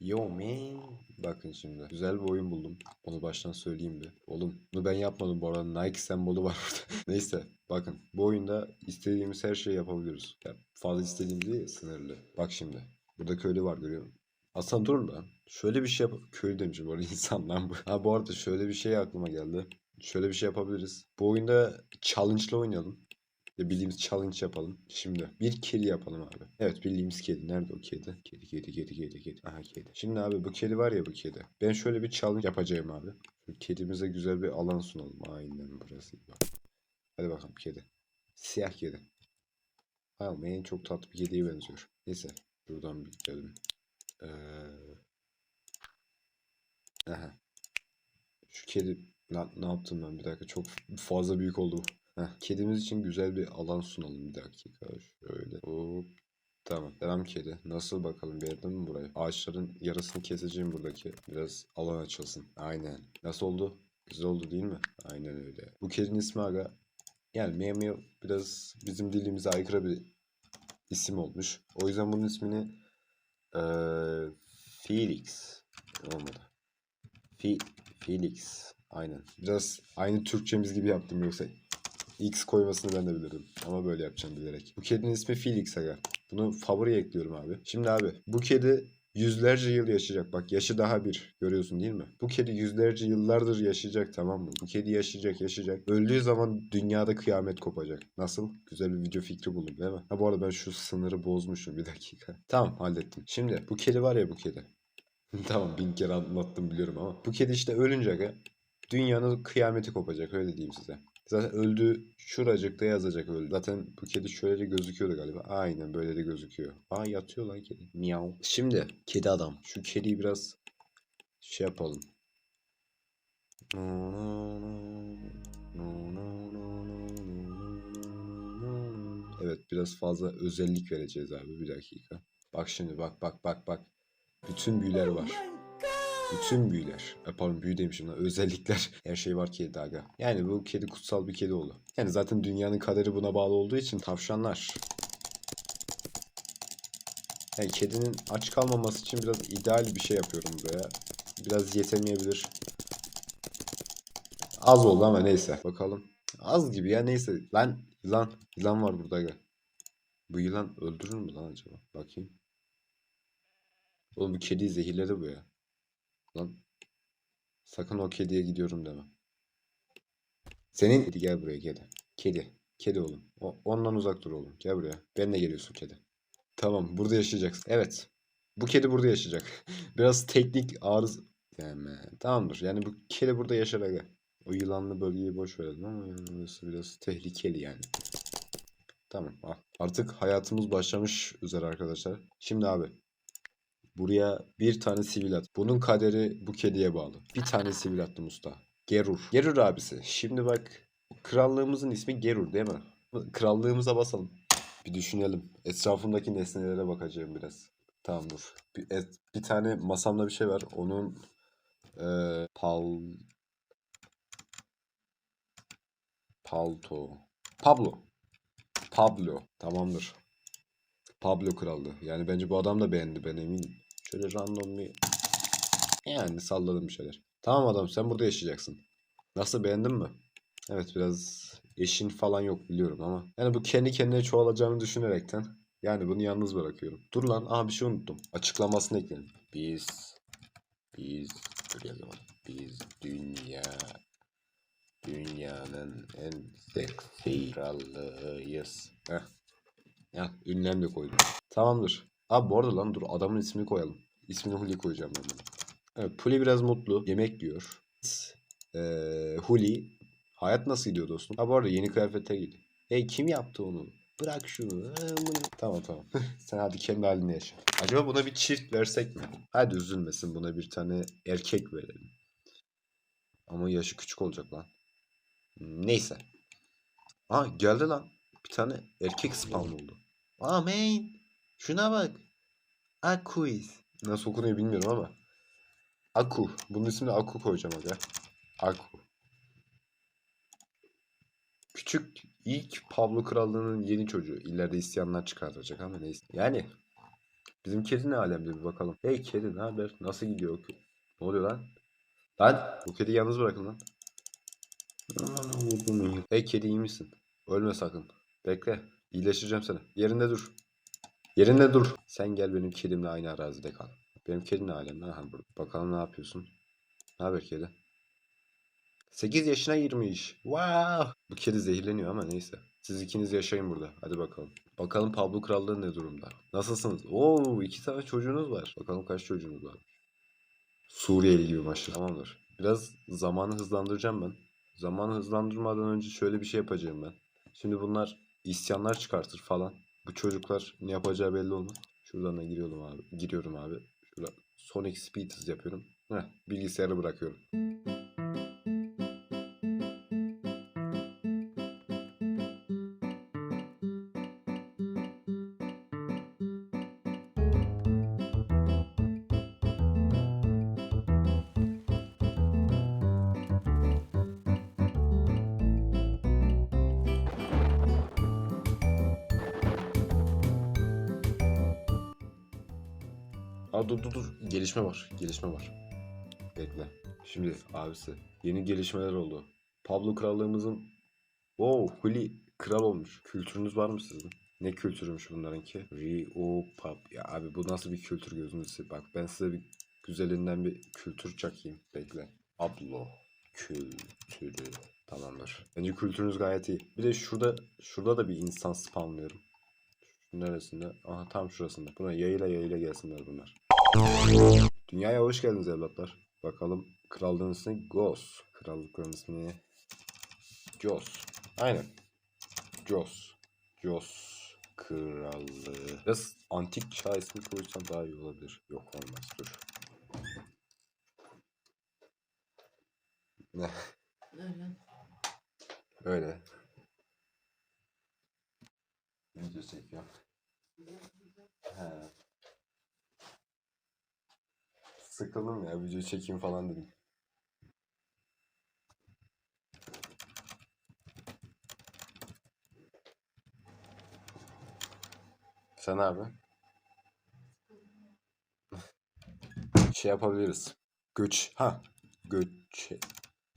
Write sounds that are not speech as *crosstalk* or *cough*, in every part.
Yo man. Bakın şimdi. Güzel bir oyun buldum. Onu baştan söyleyeyim bir. Oğlum bunu ben yapmadım bu arada. Nike sembolü var *laughs* burada. Neyse. Bakın bu oyunda istediğimiz her şeyi yapabiliyoruz. Ya fazla istediğimiz değil sınırlı. Bak şimdi. Burada köylü var görüyor musun? Aslında dur lan. Şöyle bir şey yap... Köylü demişim bu arada *laughs* insan lan bu. Ha bu arada şöyle bir şey aklıma geldi. Şöyle bir şey yapabiliriz. Bu oyunda challenge'la oynayalım. Ve bildiğimiz challenge yapalım. Şimdi bir kedi yapalım abi. Evet bildiğimiz kedi. Nerede o kedi? Kedi kedi kedi kedi kedi. Aha kedi. Şimdi abi bu kedi var ya bu kedi. Ben şöyle bir challenge yapacağım abi. Kedimize güzel bir alan sunalım. Aynen burası. Hadi bakalım kedi. Siyah kedi. Ama en çok tatlı bir kediye benziyor. Neyse. Buradan bir gidelim. Ee... Aha. Şu kedi Lan ne yaptım ben bir dakika çok fazla büyük oldu. Heh, kedimiz için güzel bir alan sunalım bir dakika şöyle. Hop. Tamam. Selam kedi. Nasıl bakalım beğendin mi burayı? Ağaçların yarısını keseceğim buradaki. Biraz alan açılsın. Aynen. Nasıl oldu? Güzel oldu değil mi? Aynen öyle. Bu kedinin ismi Aga. Yani Meow Meow biraz bizim dilimize aykırı bir isim olmuş. O yüzden bunun ismini eee Felix olmadı. Fi Felix. Aynen. Biraz aynı Türkçemiz gibi yaptım yoksa X koymasını ben de bilirdim. Ama böyle yapacağım bilerek. Bu kedinin ismi Felix Aga. Bunu favoriye ekliyorum abi. Şimdi abi bu kedi yüzlerce yıl yaşayacak. Bak yaşı daha bir. Görüyorsun değil mi? Bu kedi yüzlerce yıllardır yaşayacak tamam mı? Bu kedi yaşayacak yaşayacak. Öldüğü zaman dünyada kıyamet kopacak. Nasıl? Güzel bir video fikri buldum değil mi? Ha bu arada ben şu sınırı bozmuşum bir dakika. Tamam hallettim. Şimdi bu kedi var ya bu kedi. *laughs* tamam bin kere anlattım biliyorum ama. Bu kedi işte ölünce dünyanın kıyameti kopacak öyle diyeyim size. Zaten öldü şuracıkta yazacak öldü. Zaten bu kedi şöyle gözüküyordu galiba. Aynen böyle de gözüküyor. Aa yatıyor lan kedi. Miau. Şimdi kedi adam. Şu kediyi biraz şey yapalım. Evet biraz fazla özellik vereceğiz abi bir dakika. Bak şimdi bak bak bak bak. Bütün büyüler var. Bütün büyüler. E, pardon büyü demişim lan. Özellikler. *laughs* Her şey var kedi aga. Yani bu kedi kutsal bir kedi oldu. Yani zaten dünyanın kaderi buna bağlı olduğu için tavşanlar. Yani kedinin aç kalmaması için biraz ideal bir şey yapıyorum buraya. Biraz yetemeyebilir. Az oldu ama neyse. Bakalım. Az gibi ya neyse. Lan yılan. Yılan var burada aga. Bu yılan öldürür mü lan acaba? Bakayım. Oğlum bu kediyi zehirledi bu ya. Lan. Sakın o kediye gidiyorum deme. Senin kedi gel buraya kedi. Kedi. Kedi oğlum. O, ondan uzak dur oğlum. Gel buraya. Benle geliyorsun kedi. Tamam burada yaşayacaksın. Evet. Bu kedi burada yaşayacak. *laughs* Biraz teknik arız... Yani, tamamdır. Yani bu kedi burada yaşar. O yılanlı bölgeyi boş verelim ama yani burası biraz tehlikeli yani. Tamam. al. Artık hayatımız başlamış üzere arkadaşlar. Şimdi abi Buraya bir tane sivil at. Bunun kaderi bu kediye bağlı. Bir tane sivil attım usta. Gerur. Gerur abisi. Şimdi bak krallığımızın ismi Gerur değil mi? Krallığımıza basalım. Bir düşünelim. Etrafındaki nesnelere bakacağım biraz. Tamam dur. Bir, et- bir tane masamda bir şey var. Onun eee pal palto. Pablo. Pablo. Tamamdır. Pablo kraldı. Yani bence bu adam da beğendi ben eminim. Şöyle random bir yani salladım bir şeyler. Tamam adam sen burada yaşayacaksın. Nasıl beğendin mi? Evet biraz eşin falan yok biliyorum ama. Yani bu kendi kendine çoğalacağını düşünerekten yani bunu yalnız bırakıyorum. Dur lan aa bir şey unuttum. Açıklamasını ekledim. Biz biz dur yazamadım. Biz dünya dünyanın en seksi krallığıyız. Heh. Ya ünlem de koydum. Tamamdır. Abi bu arada lan dur adamın ismini koyalım. İsmini Huli koyacağım ben bunu. Evet Huli biraz mutlu. Yemek yiyor. Ee, Huli. Hayat nasıl gidiyor dostum? Ha bu arada yeni kıyafete giydi. Hey kim yaptı onu? Bırak şunu. Ha, bunu- Tamam tamam. *laughs* Sen hadi kendi halinde yaşa. Acaba buna bir çift versek mi? Hadi üzülmesin buna bir tane erkek verelim. Ama yaşı küçük olacak lan. Neyse. Aa geldi lan. Bir tane erkek spawn oldu. Aa main. Şuna bak. Akuiz. Nasıl okunuyor bilmiyorum ama. Aku. Bunun ismini Aku koyacağım aga. Aku. Küçük ilk Pablo Krallığı'nın yeni çocuğu. İleride isyanlar çıkartacak ama neyse. Yani Bizim kedi ne alemde bir bakalım. Hey kedi ne haber? Nasıl gidiyor? o kedi? Ne oluyor lan? Lan bu kediyi yalnız bırakın lan. Hey kedi iyi misin? Ölme sakın. Bekle. İyileştireceğim seni. Yerinde dur. Yerinde dur. Sen gel benim kedimle aynı arazide kal. Benim kedim ne alemde? Burada. Bakalım ne yapıyorsun? Ne haber kedi? 8 yaşına girmiş. Wow. Bu kedi zehirleniyor ama neyse. Siz ikiniz yaşayın burada. Hadi bakalım. Bakalım Pablo Krallığı ne durumda? Nasılsınız? Oo iki tane çocuğunuz var. Bakalım kaç çocuğunuz var? Suriyeli gibi maşallah. Tamamdır. Biraz zamanı hızlandıracağım ben. Zamanı hızlandırmadan önce şöyle bir şey yapacağım ben. Şimdi bunlar isyanlar çıkartır falan. Bu çocuklar ne yapacağı belli olmaz. Şuradan da giriyorum abi. Giriyorum abi. Şurada Sonic Speed yapıyorum. Heh, bilgisayarı bırakıyorum. Aa dur dur dur. Gelişme var. Gelişme var. Bekle. Şimdi abisi. Yeni gelişmeler oldu. Pablo krallığımızın Wow, Huli kral olmuş. Kültürünüz var mı sizin? Ne kültürümüş bunlarınki? Rio Pop. Ya abi bu nasıl bir kültür gözünüzü. Bak ben size bir güzelinden bir kültür çakayım. Bekle. Pablo kültürü. Tamamdır. Bence kültürünüz gayet iyi. Bir de şurada şurada da bir insan spamlıyorum. Neresinde? Aha tam şurasında. Buna yayla yayla gelsinler bunlar. Dünyaya hoş geldiniz evlatlar. Bakalım krallığın ismi Gos. Krallıkların ismi Jos. Aynen. Jos. Jos krallığı. Biraz antik çağ ismi koysam daha iyi olabilir. Yok olmaz dur. Ne? Öyle. Öyle. Video çekiyorum. He. Sıkıldım ya video çekeyim falan dedim. Sen abi? Şey yapabiliriz. Göç. Ha. Göçe.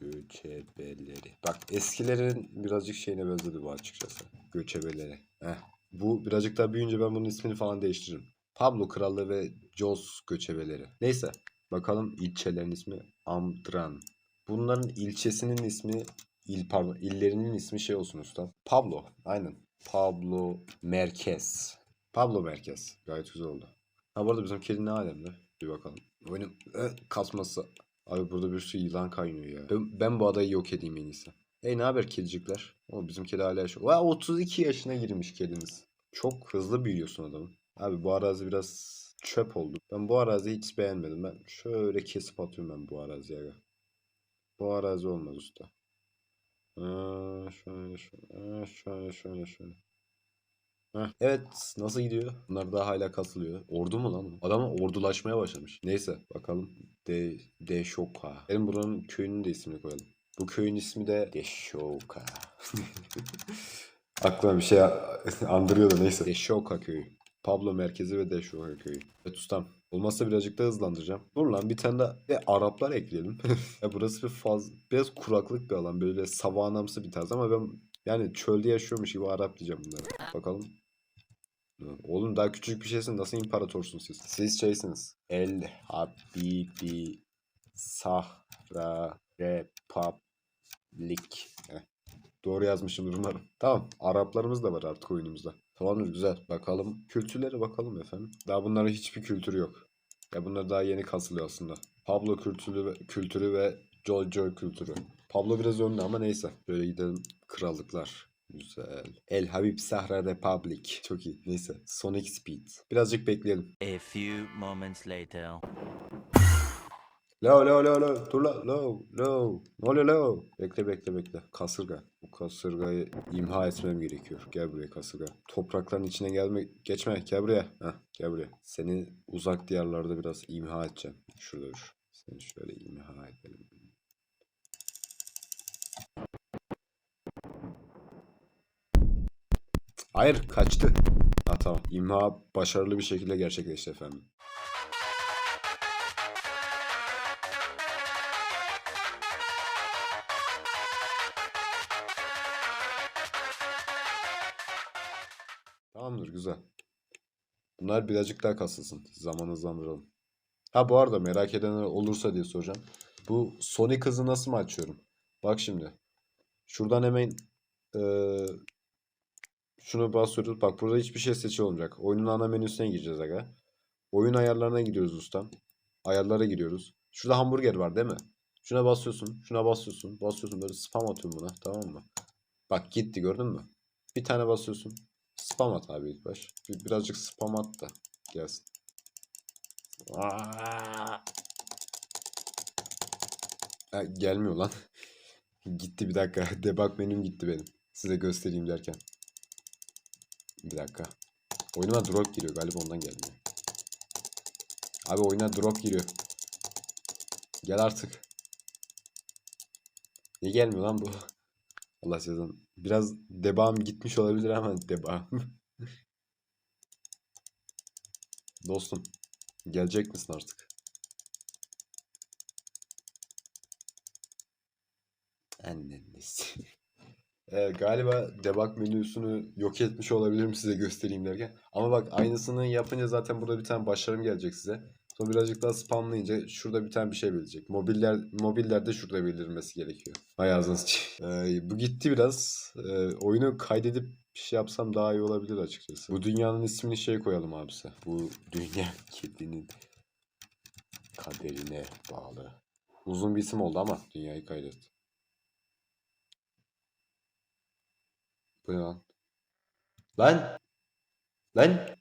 Göçebeleri. Bak eskilerin birazcık şeyine benzedi bu açıkçası. Göçebeleri. Heh. Bu birazcık daha büyüyünce ben bunun ismini falan değiştiririm. Pablo Krallığı ve Jos Göçebeleri. Neyse. Bakalım ilçelerin ismi Amdran. Bunların ilçesinin ismi il pardon illerinin ismi şey olsun usta. Pablo. Aynen. Pablo Merkez. Pablo Merkez. Gayet güzel oldu. Ha bu arada bizim kedi ne alemde? Bir bakalım. Oyunun e, kasması. Abi burada bir sürü yılan kaynıyor ya. Ben, ben bu adayı yok edeyim en iyisi. Hey ne haber kedicikler? O bizim kedi hala yaşıyor. Vay 32 yaşına girmiş kedimiz. Çok hızlı büyüyorsun adamın. Abi bu arazi biraz çöp oldu. Ben bu araziyi hiç beğenmedim. Ben şöyle kesip atıyorum ben bu araziye. Bu arazi olmaz usta. Aa, şöyle şöyle şöyle şöyle şöyle. Heh. Evet nasıl gidiyor? Bunlar daha hala kasılıyor. Ordu mu lan? Adam ordulaşmaya başlamış. Neyse bakalım. De Deşoka. Benim buranın köyünün de ismini koyalım. Bu köyün ismi de Deşoka. *laughs* Aklıma bir şey *laughs* andırıyor da neyse. Deşoka köyü. Pablo merkezi ve Deşoka köyü. Evet ustam. Olmazsa birazcık da hızlandıracağım. Dur lan bir tane daha ve Araplar ekleyelim. *laughs* ya burası bir faz biraz kuraklık bir alan. Böyle savanamsı bir tarz ama ben yani çölde yaşıyormuş gibi Arap diyeceğim bunlara. Bakalım. Oğlum daha küçük bir şeysin. Nasıl imparatorsun siz? Siz şeysiniz. El Habibi Sahra Republik. Heh. Doğru yazmışımdır umarım. Tamam. Araplarımız da var artık oyunumuzda. Tamamdır güzel. Bakalım. Kültürlere bakalım efendim. Daha bunların hiçbir kültürü yok. Ya bunlar daha yeni kasılıyor aslında. Pablo kültürü ve, kültürü ve Jojo kültürü. Pablo biraz önde ama neyse. Böyle gidelim. Krallıklar. Güzel. El Habib Sahra Republic. Çok iyi. Neyse. Sonic Speed. Birazcık bekleyelim. A few moments later. Lo lo lo lo. Dur la. Lo lo. Ne oluyor lo? Bekle bekle bekle. Kasırga. Bu kasırgayı imha etmem gerekiyor. Gel buraya kasırga. Toprakların içine gelme. Geçme. Gel buraya. Heh, gel buraya. Seni uzak diyarlarda biraz imha edeceğim. Şurada dur. Seni şöyle imha edelim. Hayır kaçtı. Ha tamam. İmha başarılı bir şekilde gerçekleşti efendim. Tamamdır güzel. Bunlar birazcık daha kasılsın. Zaman hızlandıralım. Ha bu arada merak edenler olursa diye soracağım. Bu Sonic hızı nasıl mı açıyorum? Bak şimdi. Şuradan hemen eee, şunu basıyoruz. Bak burada hiçbir şey seçili olmayacak. Oyunun ana menüsüne gireceğiz aga. Oyun ayarlarına gidiyoruz ustam. Ayarlara giriyoruz. Şurada hamburger var değil mi? Şuna basıyorsun. Şuna basıyorsun. Basıyorsun böyle spam atıyorum buna. Tamam mı? Bak gitti gördün mü? Bir tane basıyorsun. Spam at abi ilk baş. Bir- Birazcık spam at da gelsin. Aa! Gelmiyor lan. *laughs* Gitti bir dakika. *laughs* Debug menüm gitti benim. Size göstereyim derken. Bir dakika. Oyunuma drop giriyor galiba ondan gelmiyor. Abi oyuna drop giriyor. Gel artık. Niye gelmiyor lan bu? *laughs* Allah cezanı. Biraz debağım gitmiş olabilir ama *laughs* debağım. Dostum. Gelecek misin artık? Anneniz. Ee, galiba debug menüsünü yok etmiş olabilirim size göstereyim derken. Ama bak aynısını yapınca zaten burada bir tane başarım gelecek size. Sonra birazcık daha spamlayınca şurada bir tane bir şey verecek. Mobiller, mobillerde şurada belirmesi gerekiyor. Hay ağzınız. Ee, bu gitti biraz. Ee, oyunu kaydedip bir şey yapsam daha iyi olabilir açıkçası. Bu dünyanın ismini şey koyalım abisi. Bu dünya *laughs* kedinin kaderine bağlı. Uzun bir isim oldu ama dünyayı kaydet. Bu ne lan? Lan! Lan!